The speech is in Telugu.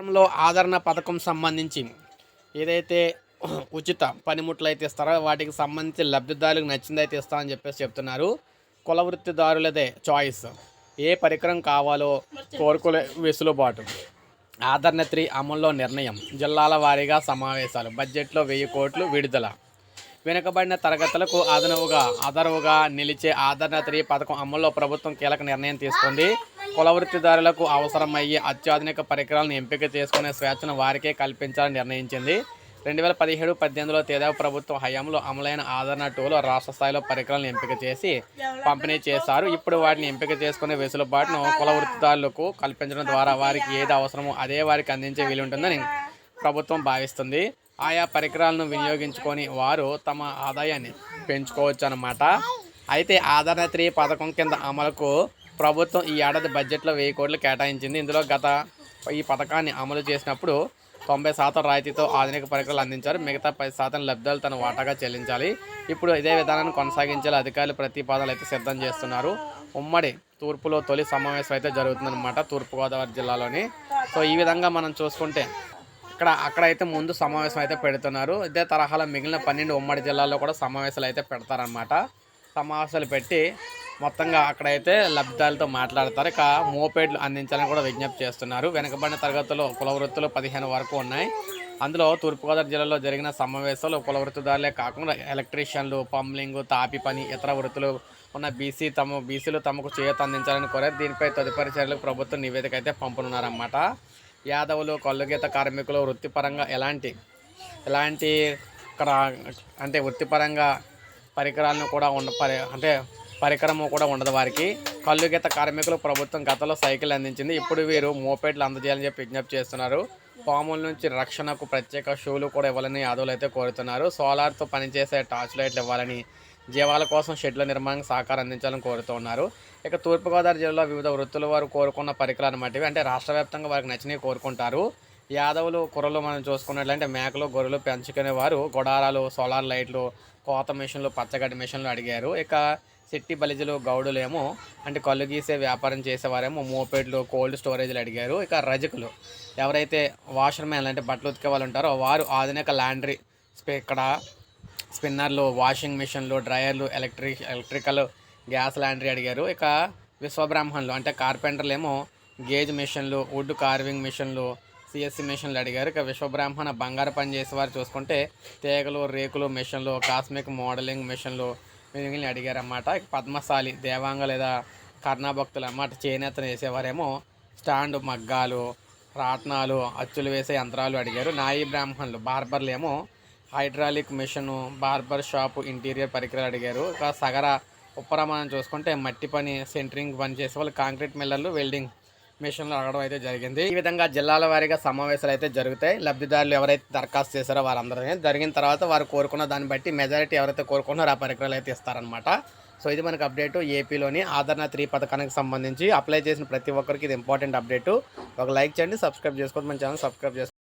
రాష్ట్రంలో ఆదరణ పథకం సంబంధించి ఏదైతే ఉచిత పనిముట్లు అయితే ఇస్తారో వాటికి సంబంధించి లబ్ధిదారులకు నచ్చిందైతే ఇస్తామని చెప్పేసి చెప్తున్నారు. కుల వృత్తిదారులదే చాయిస్ ఏ పరికరం కావాలో కోరుకునే వెసులుబాటు. ఆదరణ త్రీ అమల్లో నిర్ణయం. జిల్లాల వారీగా సమావేశాలు. బడ్జెట్లో వెయ్యి కోట్లు విడుదల. వెనుకబడిన తరగతులకు అదనవుగా అదరువుగా నిలిచే ఆదరణ త్రీ పథకం అమల్లో ప్రభుత్వం కీలక నిర్ణయం తీసుకుంది. కుల వృత్తిదారులకు అవసరమయ్యే అత్యాధునిక పరికరాలను ఎంపిక చేసుకునే స్వేచ్ఛను వారికే కల్పించాలని నిర్ణయించింది. రెండు వేల పదిహేడు పద్దెనిమిదిలో తేదాపు ప్రభుత్వం హయాంలో అమలైన ఆదరణ టూలో రాష్ట్ర స్థాయిలో పరికరాలను ఎంపిక చేసి పంపిణీ చేశారు. ఇప్పుడు వాటిని ఎంపిక చేసుకునే వెసులుబాటును కుల వృత్తిదారులకు కల్పించడం ద్వారా వారికి ఏది అవసరమో అదే వారికి అందించే వీలుంటుందని ప్రభుత్వం భావిస్తుంది. ఆయా పరికరాలను వినియోగించుకొని వారు తమ ఆదాయాన్ని పెంచుకోవచ్చు అన్నమాట అయితే ఆదరణ త్రీ పథకం కింద అమలుకు ప్రభుత్వం ఈ ఏడాది బడ్జెట్లో వెయ్యి కోట్లు కేటాయించింది. ఇందులో గత ఈ పథకాన్ని అమలు చేసినప్పుడు తొంభై శాతం రాయితీతో ఆధునిక పరికరాలు అందించారు. మిగతా పది శాతం లబ్ధాలు తన వాటాగా చెల్లించాలి. ఇప్పుడు ఇదే విధానాన్ని కొనసాగించేలా అధికారులు ప్రతిపాదనలు అయితే సిద్ధం చేస్తున్నారు. ఉమ్మడి తూర్పులో తొలి సమావేశం అయితే జరుగుతుందన్నమాట తూర్పుగోదావరి జిల్లాలోని. సో ఈ విధంగా మనం చూసుకుంటే ఇక్కడ అక్కడైతే ముందు సమావేశం అయితే పెడుతున్నారు. ఇదే తరహాలో మిగిలిన పన్నెండు ఉమ్మడి జిల్లాల్లో కూడా సమావేశాలు అయితే పెడతారనమాట సమావేశాలు పెట్టి మొత్తంగా అక్కడైతే లబ్ధాలతో మాట్లాడతారు. ఇక మోపేడ్లు అందించాలని కూడా విజ్ఞప్తి చేస్తున్నారు. వెనకబడిన తరగతులు కుల వృత్తులు పదిహేను వరకు ఉన్నాయి. అందులో తూర్పుగోదావరి జిల్లాలో జరిగిన సమావేశంలో కుల వృత్తిదారులే కాకుండా ఎలక్ట్రీషియన్లు పంబ్లింగ్ తాపి పని ఇతర వృత్తులు ఉన్న బీసీ తమ బీసీలు తమకు చేయూత అందించాలని కోరారు. దీనిపై తదుపరి చర్యలకు ప్రభుత్వం నివేదిక అయితే పంపనున్నారన్నమాట. యాదవులు కళ్ళుగీత కార్మికులు వృత్తిపరంగా ఎలాంటి ఎలాంటి ఇక్కడ అంటే వృత్తిపరంగా పరికరాలను కూడా ఉండ పరి అంటే పరికరము కూడా ఉండదు వారికి. కళ్ళు గీత కార్మికులు ప్రభుత్వం గతంలో సైకిల్ అందించింది. ఇప్పుడు వీరు మోపేట్లు అందజేయాలని చెప్పి విజ్ఞప్తి చేస్తున్నారు. పాముల నుంచి రక్షణకు ప్రత్యేక షూలు కూడా ఇవ్వాలని యాదవులు అయితే కోరుతున్నారు. సోలార్తో పనిచేసే టార్చ్ లైట్లు ఇవ్వాలని జీవాల కోసం షెడ్ల నిర్మాణానికి సహకారం అందించాలని కోరుతున్నారు ఇక తూర్పుగోదావరి జిల్లాలో వివిధ వృత్తుల వారు కోరుకున్న పరికరాలు వంటివి అంటే రాష్ట్ర వ్యాప్తంగా వారికి నచ్చినవి కోరుకుంటారు. యాదవులు కుర్రలు మనం చూసుకున్నట్లయితే మేకలు గొర్రెలు పెంచుకునే వారు గొడారాలు సోలార్ లైట్లు కోత మిషన్లు పచ్చగడ్డి మిషన్లు అడిగారు. ఇక సిట్టి బలిజలు గౌడులేమో అంటే కళ్ళు గీసే వ్యాపారం చేసేవారేమో మోపేట్లు కోల్డ్ స్టోరేజ్లు అడిగారు. ఇక రజకులు ఎవరైతే వాషర్ అంటే బట్టలు ఉతికే వాళ్ళు ఉంటారో వారు ఆధునిక లాండ్రీ ఇక్కడ స్పిన్నర్లు వాషింగ్ మిషన్లు డ్రయర్లు ఎలక్ట్రిక్ ఎలక్ట్రికల్ గ్యాస్ లాండ్రీ అడిగారు. ఇక విశ్వబ్రాహ్మణులు అంటే కార్పెంటర్లు ఏమో గేజ్ మిషన్లు వుడ్ కార్వింగ్ మిషన్లు సిఎస్సి మిషన్లు అడిగారు. ఇక విశ్వబ్రాహ్మణ బంగారు పని చేసేవారు చూసుకుంటే తీగలు రేకులు మిషన్లు కాస్మిక్ మోడలింగ్ మిషన్లు మిగిలిన అడిగారన్నమాట. ఇక పద్మశాలి దేవాంగ లేదా కర్ణాభక్తులు అన్నమాట చేనేతను వేసేవారేమో. స్టాండ్ మగ్గాలు రాట్నాలు అచ్చులు వేసే యంత్రాలు అడిగారు. నాయి బ్రాహ్మణులు బార్బర్లు ఏమో hydraulic machine barber shop interior పరికరాలు అడిగారు. ఇక సగర ఉపరమానం చూసుకుంటే మట్టి పని సెంటరింగ్ పని చేసే వాళ్ళు కాంక్రీట్ మిల్లర్లు వెల్డింగ్ మిషన్లు అడగడం అయితే జరిగింది. ఈ విధంగా జిల్లాల వారీగా సమావేశాలు అయితే జరుగుతాయి. లబ్ధిదారులు ఎవరైతే దరఖాస్తు చేశారో వారందరినీ జరిగిన తర్వాత వారు కోరుకున్న దాన్ని బట్టి మెజారిటీ ఎవరైతే కోరుకున్నారో ఆ పరికరాలు అయితే ఇస్తారనమాట సో ఇది మనకు అప్డేట్ ఏపీలోని ఆదరణ త్రీ పథకానికి సంబంధించి. అప్లై చేసిన ప్రతి ఒక్కరికి ఇది ఇంపార్టెంట్ అప్డేట్. ఒక లైక్ చేయండి సబ్స్క్రైబ్ చేసుకోండి మన ఛానల్ సబ్స్క్రైబ్ చేసుకోండి